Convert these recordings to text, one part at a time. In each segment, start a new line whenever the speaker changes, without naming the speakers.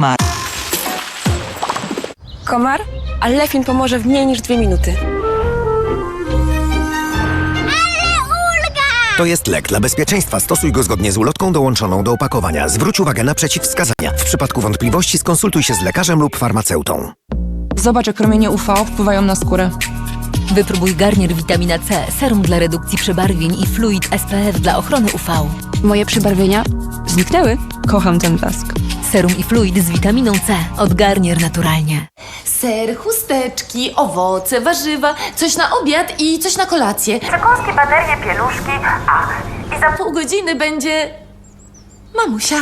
Komar.
Komar? Alefin pomoże w mniej niż dwie minuty.
To jest lek. Dla bezpieczeństwa stosuj go zgodnie z ulotką dołączoną do opakowania. Zwróć uwagę na przeciwwskazania. W przypadku wątpliwości skonsultuj się z lekarzem lub farmaceutą.
Zobacz, jak promienie UV wpływają na skórę.
Wypróbuj Garnier Witamina C, serum dla redukcji przebarwień i fluid SPF dla ochrony UV.
Moje przebarwienia zniknęły.
Kocham ten blask.
Serum i fluid z witaminą C od Garnier naturalnie.
Ser, chusteczki, owoce, warzywa, coś na obiad i coś na kolację.
Przekąski, baterie, pieluszki, a i za
Pół godziny będzie... Mamusia.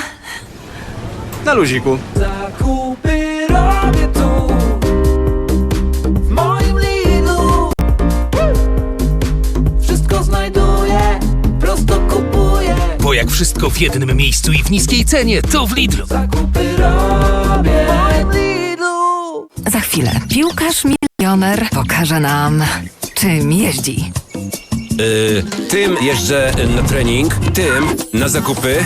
Na luziku.
Zakupy
Jak wszystko w jednym miejscu i w niskiej cenie, to w Lidlu.
Zakupy robię W moim Lidlu
Za chwilę piłkarz milioner pokaże nam, czym jeździ.
Y, tym jeżdżę na trening, tym na zakupy,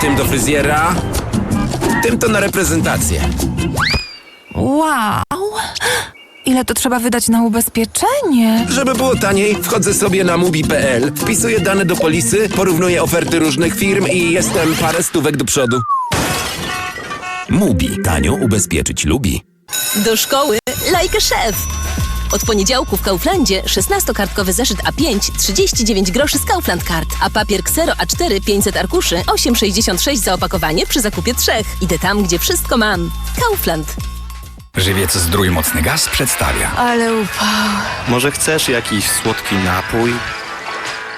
tym do fryzjera, tym to na reprezentację.
Wow! Ile to trzeba wydać na ubezpieczenie?
Żeby było taniej, wchodzę sobie na mubi.pl, wpisuję dane do polisy, porównuję oferty różnych firm i jestem parę stówek do przodu. Mubi. Tanio ubezpieczyć lubi.
Do szkoły Like a Chef. Od poniedziałku w Kauflandzie 16-kartkowy zeszyt A5 39 groszy z Kaufland Card, a papier Xero A4 500 arkuszy 8,66 za opakowanie przy zakupie trzech. Idę tam, gdzie wszystko mam. Kaufland.
Żywiec Zdrój Mocny Gaz przedstawia.
Ale upał.
Może chcesz jakiś słodki napój?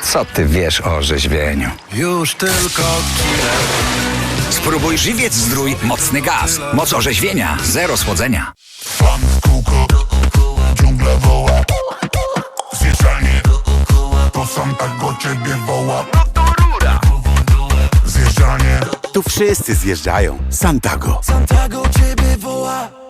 Co ty wiesz o orzeźwieniu?
Już tylko
Spróbuj Żywiec Zdrój Mocny Gaz. Moc orzeźwienia, zero słodzenia.
Zjeżdżanie To sam tak go ciebie woła Zjeżdżanie
Tu wszyscy zjeżdżają. Santago.
Santago ciebie woła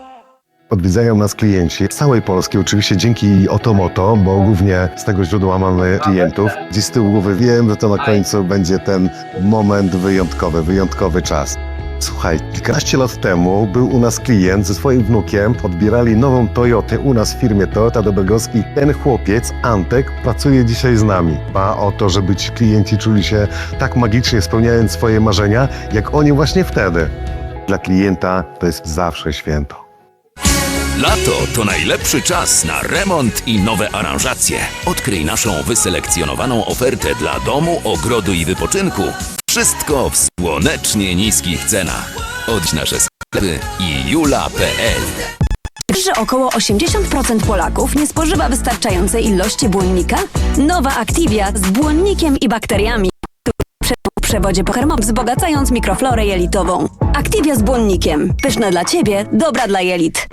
Odwiedzają nas klienci z całej Polski, oczywiście dzięki Otomoto, bo głównie z tego źródła mamy klientów. Gdzieś z tyłu głowy wiem, że to na końcu będzie ten moment wyjątkowy, wyjątkowy czas. Słuchaj, kilkanaście lat temu był u nas klient ze swoim wnukiem, odbierali nową Toyotę u nas w firmie Toyota Dobrogowski. Ten chłopiec, Antek, pracuje dzisiaj z nami. Dba o to, żeby ci klienci czuli się tak magicznie spełniając swoje marzenia, jak oni właśnie wtedy. Dla klienta to jest zawsze święto.
Lato to najlepszy czas na remont i nowe aranżacje. Odkryj naszą wyselekcjonowaną ofertę dla domu, ogrodu i wypoczynku. Wszystko w słonecznie niskich cenach. Odź nasze sklepy i jula.pl
że około 80% Polaków nie spożywa wystarczającej ilości błonnika? Nowa Activia z błonnikiem i bakteriami, przewodzie pokarmowym wzbogacając mikroflorę jelitową. Activia z błonnikiem. Pyszne dla Ciebie, dobra dla jelit.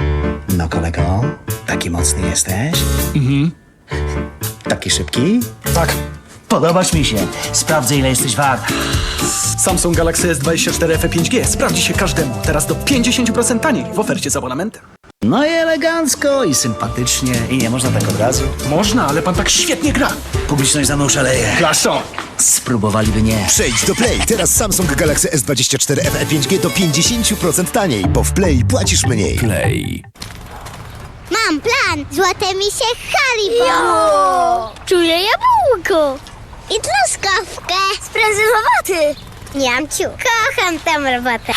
No kolego, taki mocny jesteś? Mhm. Taki szybki? Tak. Podobasz mi się. Sprawdzę ile jesteś wart.
Samsung Galaxy S24 FE5G sprawdzi się każdemu. Teraz do 50% taniej w ofercie z abonamentem.
No i elegancko, i sympatycznie, i nie można tak od razu.
Można, ale pan tak świetnie gra.
Publiczność za mną szaleje.
Klaszą.
Spróbowaliby nie.
Przejdź do Play. Teraz Samsung Galaxy S24 FE 5G do 50% taniej, bo w Play płacisz mniej.
Play.
Mam plan! Złote mi się Haribo! Czuję jabłko! I truskawkę! Sprecyzowaty! Niamciu, kocham tę robotę!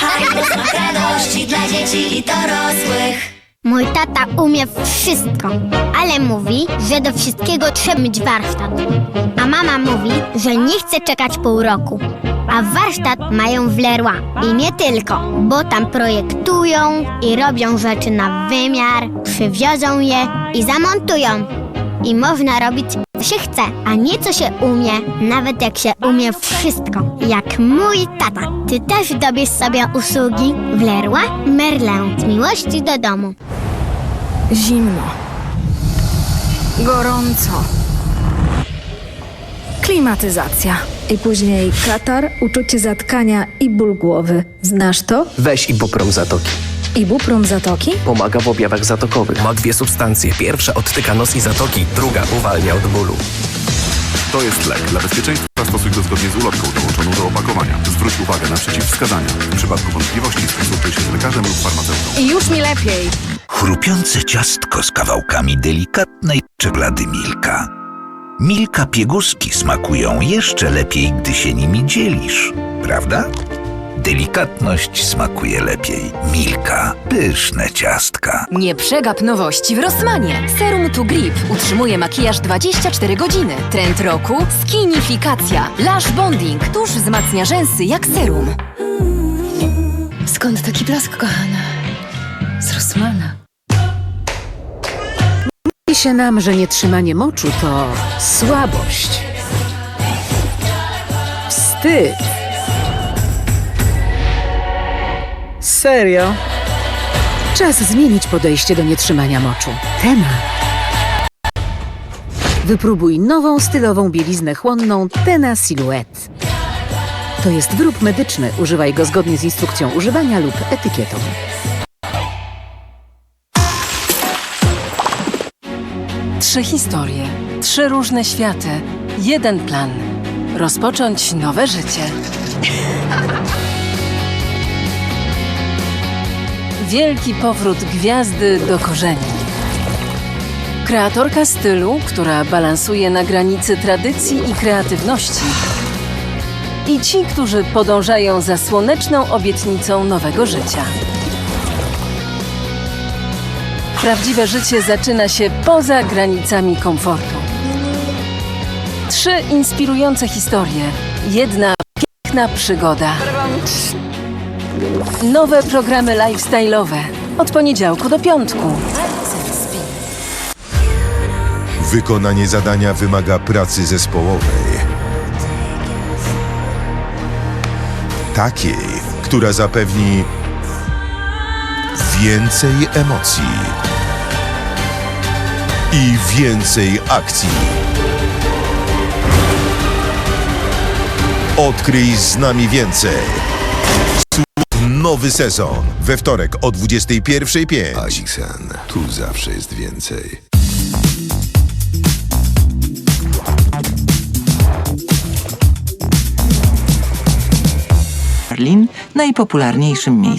radości dla dzieci i dorosłych.
Mój tata umie wszystko, ale mówi, że do wszystkiego trzeba mieć warsztat. A mama mówi, że nie chce czekać pół roku. A warsztat mają w Leroy. I nie tylko, bo tam projektują i robią rzeczy na wymiar, przywiozą je i zamontują. I można robić, co się chce, a nie co się umie, nawet jak się umie wszystko. Jak mój tata. Ty też dobierz sobie usługi w Leroy Merlin z miłości do domu.
Zimno. Gorąco. Klimatyzacja.
I później katar, uczucie zatkania i ból głowy. Znasz to?
Weź Ibuprom Zatoki.
Ibuprom zatoki?
Pomaga w objawach zatokowych. Ma dwie substancje. Pierwsza odtyka nos i zatoki, druga uwalnia od bólu.
To jest lek. Dla bezpieczeństwa stosuj go zgodnie z ulotką dołączoną do opakowania. Zwróć uwagę na przeciwwskazania. W przypadku wątpliwości skonsultuj się z lekarzem lub farmaceutą.
I już mi lepiej.
Chrupiące ciastko z kawałkami delikatnej czekolady Milka. Milka pieguski smakują jeszcze lepiej, gdy się nimi dzielisz, prawda? Delikatność smakuje lepiej. Milka. Pyszne ciastka.
Nie przegap nowości w Rossmanie. Serum to Grip utrzymuje makijaż 24 godziny. Trend roku skinifikacja. Lash bonding. Tuż wzmacnia rzęsy jak serum.
Skąd taki blask, kochana? Z Rossmana.
Się nam, że nietrzymanie moczu to słabość. Wstyd. Serio? Czas zmienić podejście do nietrzymania moczu. Tena. Wypróbuj nową stylową bieliznę chłonną Tena Silhouette. To jest wyrób medyczny. Używaj go zgodnie z instrukcją używania lub etykietą.
Trzy historie, trzy różne światy, jeden plan. Rozpocząć nowe życie. Wielki powrót gwiazdy do korzeni. Kreatorka stylu, która balansuje na granicy tradycji i kreatywności. I ci, którzy podążają za słoneczną obietnicą nowego życia. Prawdziwe życie zaczyna się poza granicami komfortu. Trzy inspirujące historie. Jedna piękna przygoda. Nowe programy lifestyle'owe. Od poniedziałku do piątku.
Wykonanie zadania wymaga pracy zespołowej. Takiej, która zapewni więcej emocji i więcej akcji. Odkryj z nami więcej. Nowy sezon we wtorek o 21.05.
Alixen, tu zawsze jest więcej.
Berlin najpopularniejszym miejscem.